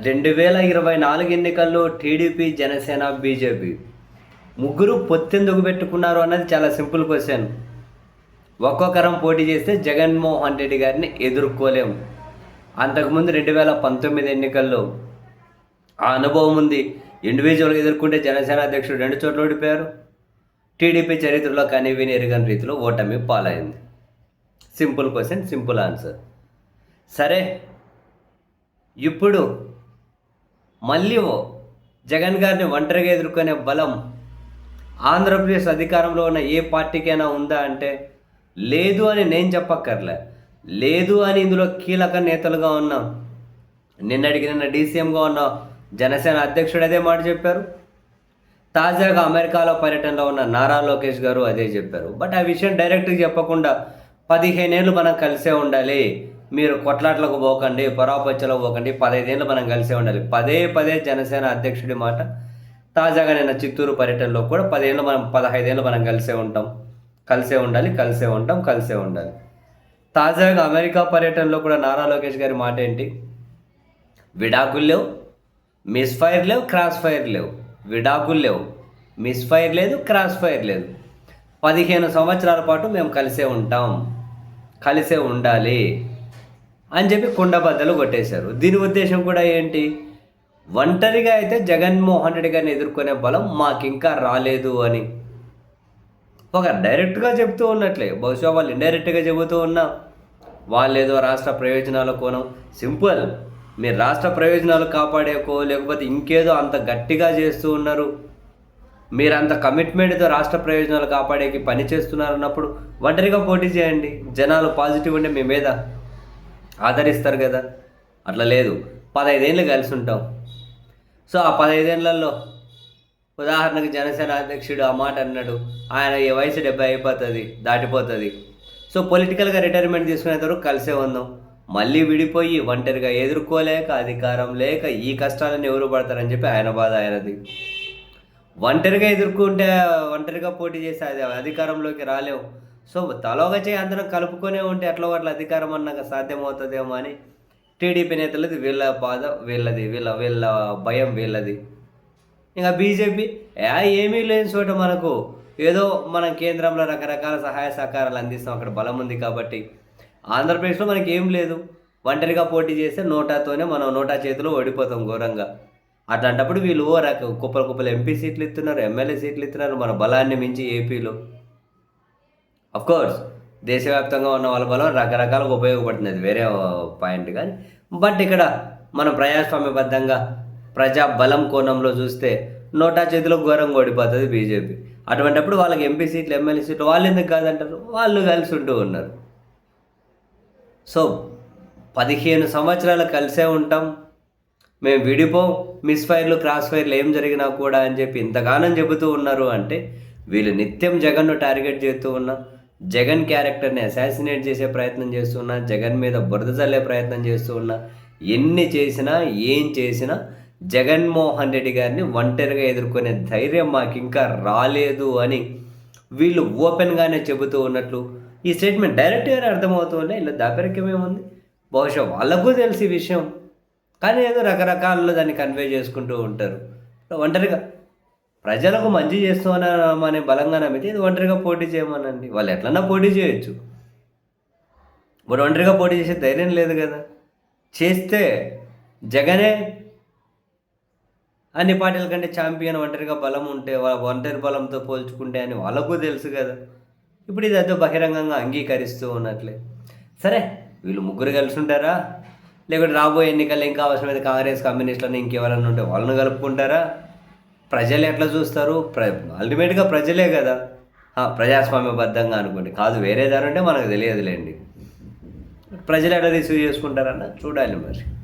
రెండు వేల ఇరవై నాలుగు ఎన్నికల్లో టీడీపీ జనసేన బీజేపీ ముగ్గురు పొత్తెందుకు పెట్టుకున్నారు అన్నది చాలా సింపుల్ క్వశ్చన్. ఒక్కొక్కరం పోటీ చేస్తే జగన్మోహన్ రెడ్డి గారిని ఎదుర్కోలేము. అంతకుముందు రెండు వేల పంతొమ్మిది ఎన్నికల్లో ఆ అనుభవం ఉంది. ఇండివిజువల్గా ఎదుర్కొంటే జనసేన అధ్యక్షుడు రెండు చోట్ల ఓడిపోయారు. టీడీపీ చరిత్రలో కని విని ఎరగని రీతిలో ఓటమి పాలైంది. Simple question simple answer. సరే ఇప్పుడు మళ్ళీ ఓ జగన్ గారిని ఒంటరిగా ఎదుర్కొనే బలం ఆంధ్రప్రదేశ్ అధికారంలో ఉన్న ఏ పార్టీకైనా ఉందా అంటే లేదు అని నేను చెప్పక్కర్లే. లేదు అని ఇందులో కీలక నేతలుగా ఉన్న నిన్నటికి నిన్న డీసీఎంగా ఉన్న జనసేన అధ్యక్షుడు అదే మాట చెప్పారు. తాజాగా అమెరికాలో పర్యటనలో ఉన్న నారా లోకేష్ గారు అదే చెప్పారు. బట్ ఆ విషయం డైరెక్ట్గా చెప్పకుండా పదిహేనేళ్ళు మనం కలిసే ఉండాలి. మీరు కొట్లాట్లకు పోకండి పరాపచ్చలకు పోకండి పదైదేళ్ళు మనం కలిసే ఉండాలి. పదే పదే జనసేన అధ్యక్షుడి మాట తాజాగా నిన్న చిత్తూరు పర్యటనలో కూడా పదేళ్ళు మనం పదహైదేళ్ళు మనం కలిసే ఉంటాం. కలిసే ఉండాలి కలిసే ఉంటాం కలిసే ఉండాలి. తాజాగా అమెరికా పర్యటనలో కూడా నారా లోకేష్ గారి మాట ఏంటి? విడాకులు లేవు మిస్ ఫైర్ లేవు క్రాస్ ఫైర్ లేవు. విడాకులు లేవు మిస్ ఫైర్ లేదు క్రాస్ ఫైర్ లేదు. పదిహేను సంవత్సరాల పాటు మేము కలిసే ఉంటాం. కలిసే ఉండాలి. అని చెప్పి కుండబద్దలు కొట్టేశారు. దీని ఉద్దేశం కూడా ఏంటి? ఒంటరిగా అయితే జగన్మోహన్ రెడ్డి గారిని ఎదుర్కొనే బలం మాకు ఇంకా రాలేదు అని. ఒక డైరెక్ట్గా చెప్తూ ఉన్నట్లే. బహుశా వాళ్ళు ఇండైరెక్ట్గా చెబుతూ ఉన్నా. వాళ్ళు ఏదో రాష్ట్ర ప్రయోజనాల కోణం. సింపుల్. మీరు రాష్ట్ర ప్రయోజనాలు కాపాడేకో లేకపోతే ఇంకేదో అంత గట్టిగా చేస్తూ ఉన్నారు. మీరు అంత కమిట్మెంట్తో రాష్ట్ర ప్రయోజనాలు కాపాడేకి పని చేస్తున్నారు అన్నప్పుడు ఒంటరిగా పోటీ చేయండి. జనాలు పాజిటివ్ ఉంటే మీ మీద ఆదరిస్తారు కదా. అట్లా లేదు. పదహైదేళ్ళు కలిసి ఉంటాం సో ఆ పదహైదేళ్ళలో ఉదాహరణకు జనసేన అధ్యక్షుడు ఆ మాట అన్నాడు. ఆయన ఈ వయసు డెబ్బై అయిపోతుంది దాటిపోతుంది. సో పొలిటికల్గా రిటైర్మెంట్ తీసుకునేంత వరకు కలిసే ఉందాం. మళ్ళీ విడిపోయి ఒంటరిగా ఎదుర్కోలేక అధికారం లేక ఈ కష్టాలను ఎవరు పడతారని చెప్పి ఆయన బాధ ఆయనది. ఒంటరిగా ఎదుర్కొంటే ఒంటరిగా పోటీ చేసి అది అధికారంలోకి రాలేవు సో తలోగా చేయి అందరం కలుపుకొనే ఉంటే ఎట్లా అట్లా అధికారం అన్నాక సాధ్యమవుతుందేమో అని టీడీపీ నేతలది వీళ్ళ బాధ వీళ్ళది వీళ్ళ వీళ్ళ భయం వీళ్ళది. ఇంకా బీజేపీ ఏమీ లేని చోట మనకు ఏదో మనం కేంద్రంలో రకరకాల సహాయ సహకారాలు అందిస్తాం అక్కడ బలం ఉంది కాబట్టి. ఆంధ్రప్రదేశ్లో మనకి ఏం లేదు. ఒంటరిగా పోటీ చేస్తే నోటాతోనే మనం నోటా చేతిలో ఓడిపోతాం ఘోరంగా. అట్లాంటప్పుడు వీళ్ళు రక కుప్పలు కుప్పలు ఎంపీ సీట్లు ఇస్తున్నారు ఎమ్మెల్యే సీట్లు ఇస్తున్నారు మన బలాన్ని మించి ఏపీలో. కోర్స్ దేశవ్యాప్తంగా ఉన్న వాళ్ళ బలం రకరకాలుగా ఉపయోగపడుతుంది వేరే పాయింట్ కానీ. బట్ ఇక్కడ మనం ప్రజాస్వామ్యబద్ధంగా ప్రజా బలం కోణంలో చూస్తే నోటా చేతిలో ఘోరంగా ఓడిపోతుంది బీజేపీ. అటువంటిప్పుడు వాళ్ళకి ఎంపీ సీట్లు ఎమ్మెల్యే సీట్లు వాళ్ళు ఎందుకు కాదంటారు? వాళ్ళు కలిసి ఉంటూ ఉన్నారు. సో పదిహేను సంవత్సరాలు కలిసే ఉంటాం. మేము విడిపోం. మిస్ ఫైర్లు క్రాస్ ఫైర్లు ఏం జరిగినా కూడా అని చెప్పి ఇంతగానం చెబుతూ ఉన్నారు అంటే వీళ్ళు నిత్యం జగన్ను టార్గెట్ చేస్తూ ఉన్నా జగన్ క్యారెక్టర్ని అసాసినేట్ చేసే ప్రయత్నం చేస్తున్నా జగన్ మీద బురద చల్లే ప్రయత్నం చేస్తూ ఉన్నా ఎన్ని చేసినా ఏం చేసినా జగన్మోహన్ రెడ్డి గారిని ఒంటరిగా ఎదుర్కొనే ధైర్యం మాకు ఇంకా రాలేదు అని వీళ్ళు ఓపెన్గానే చెబుతూ ఉన్నట్లు ఈ స్టేట్మెంట్ డైరెక్ట్గానే అర్థమవుతుంటే ఇలా దాపరికమేముంది బహుశా వాళ్ళకు తెలిసి ఈ విషయం. కానీ ఏదో రకరకాలలో దాన్ని కన్వే చేసుకుంటూ ఉంటారు. ఒంటరిగా ప్రజలకు మంచి చేస్తున్నామని బలంగా నమ్మితే ఇది ఒంటరిగా పోటీ చేయమనండి. వాళ్ళు ఎట్లన్నా పోటీ చేయొచ్చు. మరి ఒంటరిగా పోటీ చేసే ధైర్యం లేదు కదా. చేస్తే జగనే అన్ని పార్టీల కంటే ఛాంపియన్ ఒంటరిగా బలం ఉంటే వాళ్ళ ఒంటరి బలంతో పోల్చుకుంటే అని వాళ్ళకు తెలుసు కదా. ఇప్పుడు ఇది అదో బహిరంగంగా అంగీకరిస్తూ ఉన్నట్లే. సరే వీళ్ళు ముగ్గురు కలిసి ఉంటారా? లేకుంటే రాబోయే ఎన్నికల్లో ఇంకా అవసరమైతే కాంగ్రెస్ కమ్యూనిస్టులను ఇంకెవరన్నా ఉంటే వాళ్ళని కలుపుకుంటారా? ప్రజలు ఎట్లా చూస్తారు? ప్ర అల్టిమేట్గా ప్రజలే కదా. ఆ, ప్రజాస్వామ్యబద్ధంగా అనుకోండి. కాదు వేరే దాని ఉంటే మనకు తెలియదులేండి. ప్రజలు ఎట్లా రిసీవ్ చేసుకుంటారన్న చూడాలి మరి.